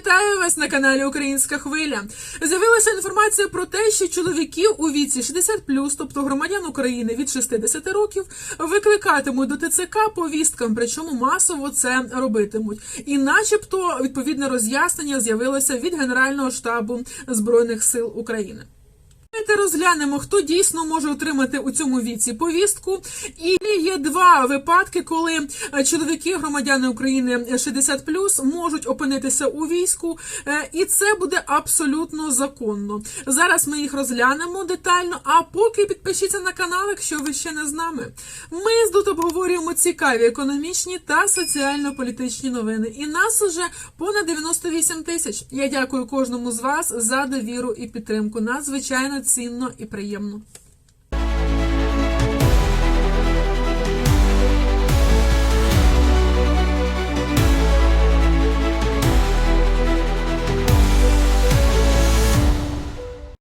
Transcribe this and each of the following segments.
Вітаю вас на каналі Українська Хвиля. З'явилася інформація про те, що чоловіків у віці 60+, тобто громадян України від 60 років, викликатимуть до ТЦК повісткам, причому масово це робитимуть. І, начебто, відповідне роз'яснення з'явилося від Генерального штабу Збройних сил України. Давайте розглянемо, хто дійсно може отримати у цьому віці повістку. І є два випадки, коли е, чоловіки, громадяни України 60+, можуть опинитися у війську, е, і це буде абсолютно законно. Зараз ми їх розглянемо детально. А поки підпишіться на канал, якщо ви ще не з нами. Ми тут обговорюємо цікаві економічні та соціально-політичні новини. І нас уже понад 98 тисяч. Я дякую кожному з вас за довіру і підтримку. Надзвичайно цінно і приємно.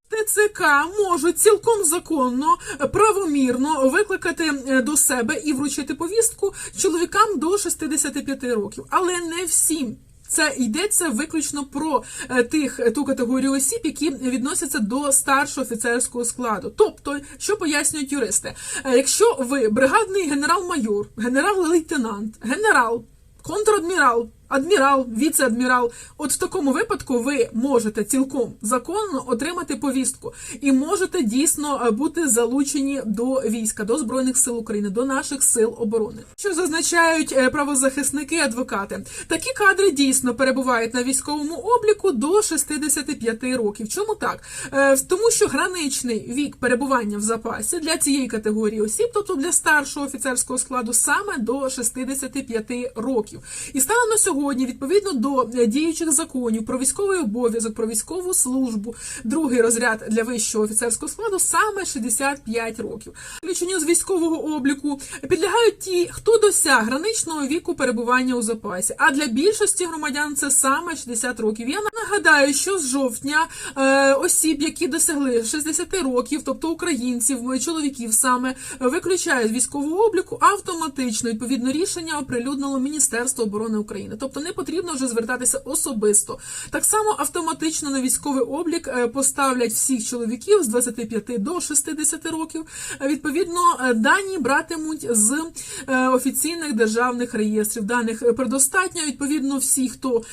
ТЦК можуть цілком законно, правомірно викликати е, до себе і вручити повістку чоловікам до 65 років, але не всім. Це йдеться виключно про е, тих ту категорію осіб, які відносяться до старшого офіцерського складу. Тобто, що пояснюють юристи, Е, якщо ви бригадний генерал-майор, генерал-лейтенант, генерал, контрадмірал. Адмірал, віце-адмірал, от в такому випадку ви можете цілком законно отримати повістку і можете дійсно е, бути залучені до війська, до збройних сил України, до наших сил оборони. Що зазначають е, правозахисники, адвокати, такі кадри дійсно перебувають на військовому обліку до 65 років. Чому так? Е, Тому що граничний вік перебування в запасі для цієї категорії осіб, тобто для старшого офіцерського складу, саме до 65 років, і станом на сьогодні сьогодні, відповідно до е, діючих законів про військовий обов'язок, про військову службу, другий розряд для вищого офіцерського складу саме 65 років. Включенню з військового обліку підлягають ті, хто досяг граничного віку перебування у запасі. А для більшості громадян це саме 60 років. Я нагадаю, що з жовтня е, осіб, які досягли 60 років, тобто українців, чоловіків саме виключають військового обліку автоматично відповідно рішення оприлюднило Міністерство оборони України. Тобто не потрібно вже звертатися особисто. Так само автоматично на військовий облік е, поставлять всіх чоловіків з 25 до 60 років. Е, Відповідно, е, дані братимуть з офіційних державних реєстрів. Даних предостатньо. Відповідно, всі, хто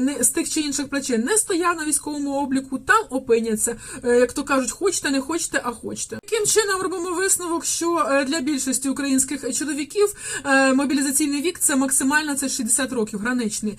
не з тих чи інших причин не стояв на військовому обліку, там опиняться. Як то кажуть, хочете, не хочете, а хочете. Таким чином робимо висновок, що для більшості українських чоловіків мобілізаційний вік це максимально це 60 років. Граничний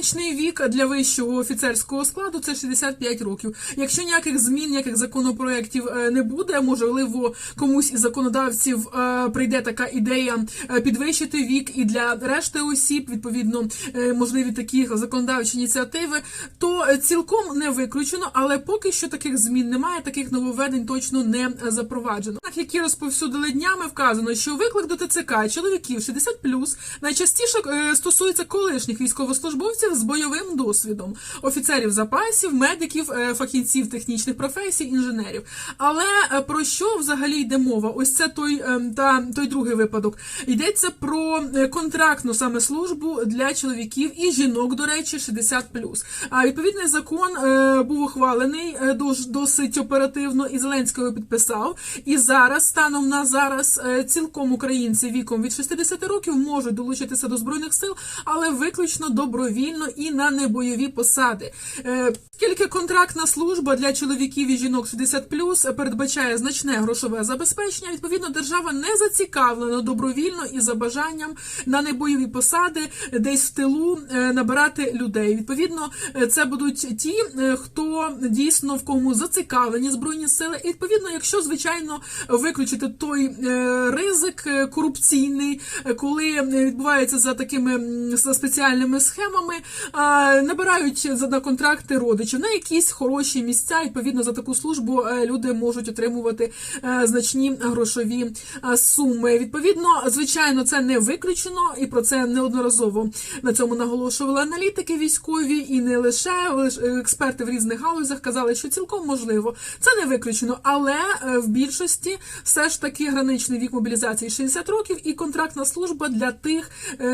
граничний вік для вищого офіцерського складу це 65 років. Якщо ніяких змін, ніяких законопроєктів е, не буде, можливо, комусь із законодавців е, прийде така ідея е, підвищити вік і для решти осіб, відповідно, можливі такі законодавчі ініціативи, то цілком не виключено, але поки що таких змін немає, таких нововведень точно не запроваджено. Так, які розповсюдили днями, вказано, що виклик до ТЦК чоловіків 60+, найчастіше стосується колишніх військовослужбовців з бойовим досвідом, офіцерів запасів, медиків, е, фахівців технічних професій, інженерів. Але е, про що взагалі йде мова? Ось це той е, та той другий випадок. Йдеться про е, контрактну саме службу для чоловіків і жінок, до речі, 60+. А відповідний закон був ухвалений досить оперативно, і Зеленський його підписав. І зараз, станом на зараз, цілком українці віком від 60 років можуть долучитися до збройних сил, але виключно добровільно і на небойові посади. Е, Оскільки контрактна служба для чоловіків і жінок 60+, передбачає значне грошове забезпечення, відповідно, держава не зацікавлена добровільно і за бажанням на небойові посади десь в тилу е, набирати людей. Відповідно, е, це будуть ті, е, хто дійсно в кому зацікавлені збройні сили. І відповідно, якщо звичайно виключити той е, ризик е, корупційний, е, коли е, відбувається за такими за спеціальними схемами, набирають за контракти родичів на якісь хороші місця. Відповідно, за таку службу е, люди можуть отримувати е, значні грошові е, суми. Відповідно, звичайно, це не виключено, і про це неодноразово на цьому наголошували аналітики військові, і не лише експерти в різних галузях казали, що цілком можливо. Це не виключено, але в більшості все ж таки граничний вік мобілізації 60 років і контрактна служба для тих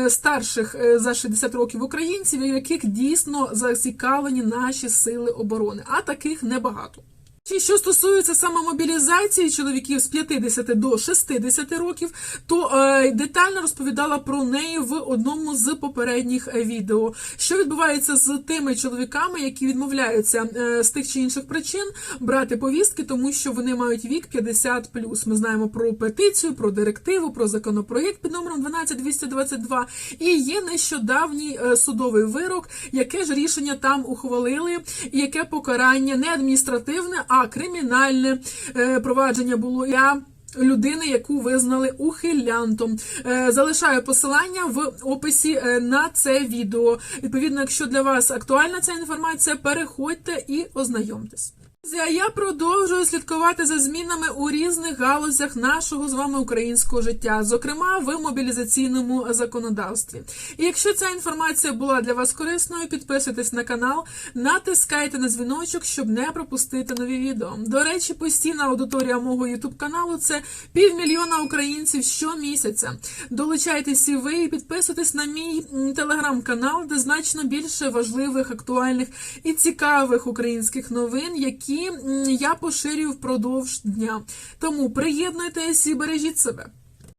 старших за 60 60 років українців, яких дійсно зацікавлені наші сили оборони, а таких небагато. Чи що стосується саме мобілізації чоловіків з 50 до 60 років, то е, детально розповідала про неї в одному з попередніх е, відео. Що відбувається з тими чоловіками, які відмовляються е, з тих чи інших причин брати повістки, тому що вони мають вік 50+. Ми знаємо про петицію, про директиву, про законопроєкт під номером 12222. І є нещодавній судовий вирок, яке ж рішення там ухвалили, і яке покарання не адміністративне, а кримінальне е, провадження було. Я Людини, яку визнали ухилянтом, Е, залишаю посилання в описі е, на це відео. Відповідно, якщо для вас актуальна ця інформація, переходьте і ознайомтесь. А Я продовжую слідкувати за змінами у різних галузях нашого з вами українського життя, зокрема в мобілізаційному законодавстві. І якщо ця інформація була для вас корисною, підписуйтесь на канал, натискайте на дзвіночок, щоб не пропустити нові відео. До речі, постійна аудиторія мого youtube каналу це півмільйона українців щомісяця. Долучайтесь і ви і підписуйтесь на мій телеграм-канал, де значно більше важливих, актуальних і цікавих українських новин, які м, я поширюю впродовж дня. Тому приєднуйтесь і бережіть себе.